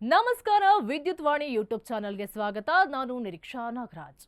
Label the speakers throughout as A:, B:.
A: ನಮಸ್ಕಾರ, ವಿದ್ಯುತ್ ವಾಣಿ ಯೂಟ್ಯೂಬ್ ಚಾನೆಲ್ಗೆ ಸ್ವಾಗತ. ನಾನು ನಿರೀಕ್ಷಾ ನಾಗರಾಜ್.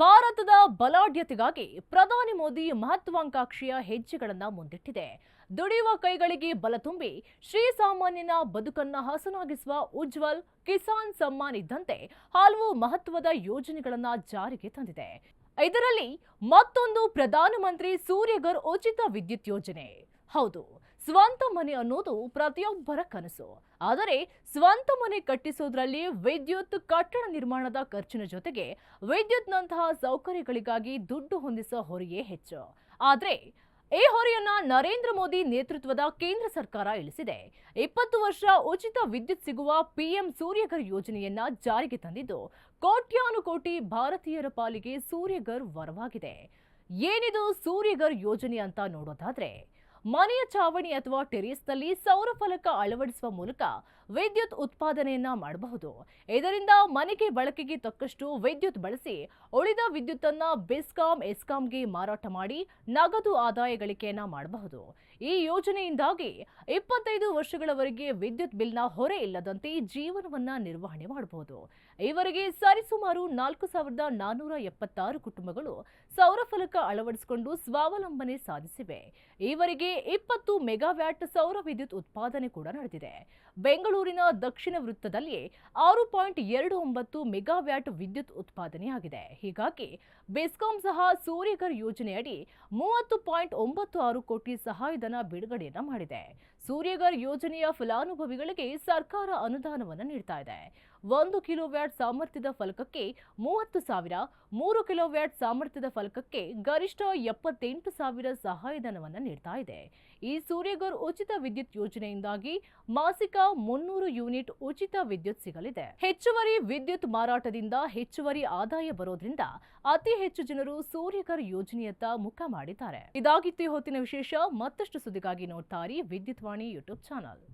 A: ಭಾರತದ ಬಲಾಢ್ಯತೆಗಾಗಿ ಪ್ರಧಾನಿ ಮೋದಿ ಮಹತ್ವಾಕಾಂಕ್ಷೆಯ ಹೆಜ್ಜೆಗಳನ್ನು ಮುಂದಿಟ್ಟಿದೆ. ದುಡಿಯುವ ಕೈಗಳಿಗೆ ಬಲ ತುಂಬಿ ಶ್ರೀಸಾಮಾನ್ಯನ ಬದುಕನ್ನ ಹಸನಾಗಿಸುವ ಉಜ್ವಲ್ ಕಿಸಾನ್ ಸಮ್ಮಾನ್ ಇದ್ದಂತೆ ಹಲವು ಮಹತ್ವದ ಯೋಜನೆಗಳನ್ನು ಜಾರಿಗೆ ತಂದಿದೆ. ಇದರಲ್ಲಿ ಮತ್ತೊಂದು ಪ್ರಧಾನಮಂತ್ರಿ ಸೂರ್ಯಗರ್ ಉಚಿತ ವಿದ್ಯುತ್ ಯೋಜನೆ. ಹೌದು, ಸ್ವಂತ ಮನೆ ಅನ್ನೋದು ಪ್ರತಿಯೊಬ್ಬರ ಕನಸು. ಆದರೆ ಸ್ವಂತ ಮನೆ ಕಟ್ಟಿಸೋದ್ರಲ್ಲಿ ವಿದ್ಯುತ್ ಕಟ್ಟಡ ನಿರ್ಮಾಣದ ಖರ್ಚಿನ ಜೊತೆಗೆ ವಿದ್ಯುತ್ನಂತಹ ಸೌಕರ್ಯಗಳಿಗಾಗಿ ದುಡ್ಡು ಹೊಂದಿಸೋ ಹೊರೆಯೇ ಹೆಚ್ಚು. ಆದ್ರೆ ಈ ಹೊರೆಯನ್ನ ನರೇಂದ್ರ ಮೋದಿ ನೇತೃತ್ವದ ಕೇಂದ್ರ ಸರ್ಕಾರ ಇಳಿಸಿದೆ. ಇಪ್ಪತ್ತು ವರ್ಷ ಉಚಿತ ವಿದ್ಯುತ್ ಸಿಗುವ ಪಿಎಂ ಸೂರ್ಯಘರ್ ಯೋಜನೆಯನ್ನ ಜಾರಿಗೆ ತಂದಿದ್ದು, ಕೋಟ್ಯಾನುಕೋಟಿ ಭಾರತೀಯರ ಪಾಲಿಗೆ ಸೂರ್ಯಘರ್ ವರವಾಗಿದೆ. ಏನಿದು ಸೂರ್ಯಘರ್ ಯೋಜನೆ ಅಂತ ನೋಡೋದಾದ್ರೆ, ಮನೆಯ ಚಾವಣಿ ಅಥವಾ ಟೆರೇಸ್ನಲ್ಲಿ ಸೌರ ಫಲಕ ಅಳವಡಿಸುವ ಮೂಲಕ ವಿದ್ಯುತ್ ಉತ್ಪಾದನೆಯನ್ನ ಮಾಡಬಹುದು. ಇದರಿಂದ ಮನೆಗೆ ಬಳಕೆಗೆ ತಕ್ಕಷ್ಟು ವಿದ್ಯುತ್ ಬಳಸಿ ಉಳಿದ ವಿದ್ಯುತ್ತನ್ನ ಬೆಸ್ಕಾಂ, ಎಸ್ಕಾಂಗೆ ಮಾರಾಟ ಮಾಡಿ ನಗದು ಆದಾಯ ಗಳಿಕೆಯನ್ನ ಮಾಡಬಹುದು. ಈ ಯೋಜನೆಯಿಂದಾಗಿ ಇಪ್ಪತ್ತೈದು ವರ್ಷಗಳವರೆಗೆ ವಿದ್ಯುತ್ ಬಿಲ್ನ ಹೊರೆ ಇಲ್ಲದಂತೆ ಜೀವನವನ್ನ ನಿರ್ವಹಣೆ ಮಾಡಬಹುದು. ಈವರೆಗೆ ಸರಿಸುಮಾರು ನಾಲ್ಕು ಸಾವಿರದ ನಾನ್ನೂರ ಎಪ್ಪತ್ತಾರು ಕುಟುಂಬಗಳು ಸೌರ ಫಲಕ ಅಳವಡಿಸಿಕೊಂಡು ಸ್ವಾವಲಂಬನೆ ಸಾಧಿಸಿವೆ. ಈವರೆಗೆ ಇಪ್ಪತ್ತು ಮೆಗಾವ್ಯಾಟ್ ಸೌರ ವಿದ್ಯುತ್ ಉತ್ಪಾದನೆ ಕೂಡ ನಡೆದಿದೆ. ಬೆಂಗಳೂರಿನ ದಕ್ಷಿಣ ವೃತ್ತದಲ್ಲಿ ಆರು ಪಾಯಿಂಟ್ ಎರಡು ಒಂಬತ್ತು ಮೆಗಾವ್ಯಾಟ್ ವಿದ್ಯುತ್ ಉತ್ಪಾದನೆಯಾಗಿದೆ. ಹೀಗಾಗಿ ಬೆಸ್ಕಾಂ ಸಹ ಸೂರ್ಯಘರ್ ಯೋಜನೆಯಡಿ ಮೂವತ್ತು ಪಾಯಿಂಟ್ ಒಂಬತ್ತು ಆರು ಕೋಟಿ ಸಹಾಯಧನ ಬಿಡುಗಡೆಯನ್ನು ಮಾಡಿದೆ. ಸೂರ್ಯಘರ್ ಯೋಜನೆಯ ಫಲಾನುಭವಿಗಳಿಗೆ ಸರ್ಕಾರ ಅನುದಾನವನ್ನು ನೀಡ್ತಾ ಇದೆ. ಒಂದು ಕಿಲೋವ್ಯಾಟ್ ಸಾಮರ್ಥ್ಯದ ಫಲಕಕ್ಕೆ ಮೂವತ್ತು ಸಾವಿರ, ಮೂರು ಕಿಲೋವ್ಯಾಟ್ ಸಾಮರ್ಥ್ಯದ ಫಲಕಕ್ಕೆ ಗರಿಷ್ಠ ಎಪ್ಪತ್ತೆಂಟು ಸಾವಿರ ಸಹಾಯಧನವನ್ನು ನೀಡ್ತಾ ಇದೆ. ಈ ಸೂರ್ಯಗರ್ ಉಚಿತ ವಿದ್ಯುತ್ ಯೋಜನೆಯಿಂದಾಗಿ ಮಾಸಿಕ ಮುನ್ನೂರು ಯೂನಿಟ್ ಉಚಿತ ವಿದ್ಯುತ್ ಸಿಗಲಿದೆ. ಹೆಚ್ಚುವರಿ ವಿದ್ಯುತ್ ಮಾರಾಟದಿಂದ ಹೆಚ್ಚುವರಿ ಆದಾಯ ಬರೋದ್ರಿಂದ ಅತಿ ಹೆಚ್ಚು ಜನರು ಸೂರ್ಯಗರ್ ಯೋಜನೆಯತ್ತ ಮುಖ ಮಾಡಿದ್ದಾರೆ. ಇದಾಗಿತ್ತು ಹೊತ್ತಿನ ವಿಶೇಷ, ಮತ್ತಷ್ಟು ಸುದ್ದಿಗಾಗಿ ನೋಡ್ತಾರಿ ವಿದ್ಯುತ್ ವಾಣಿ ಯೂಟ್ಯೂಬ್ ಚಾನಲ್.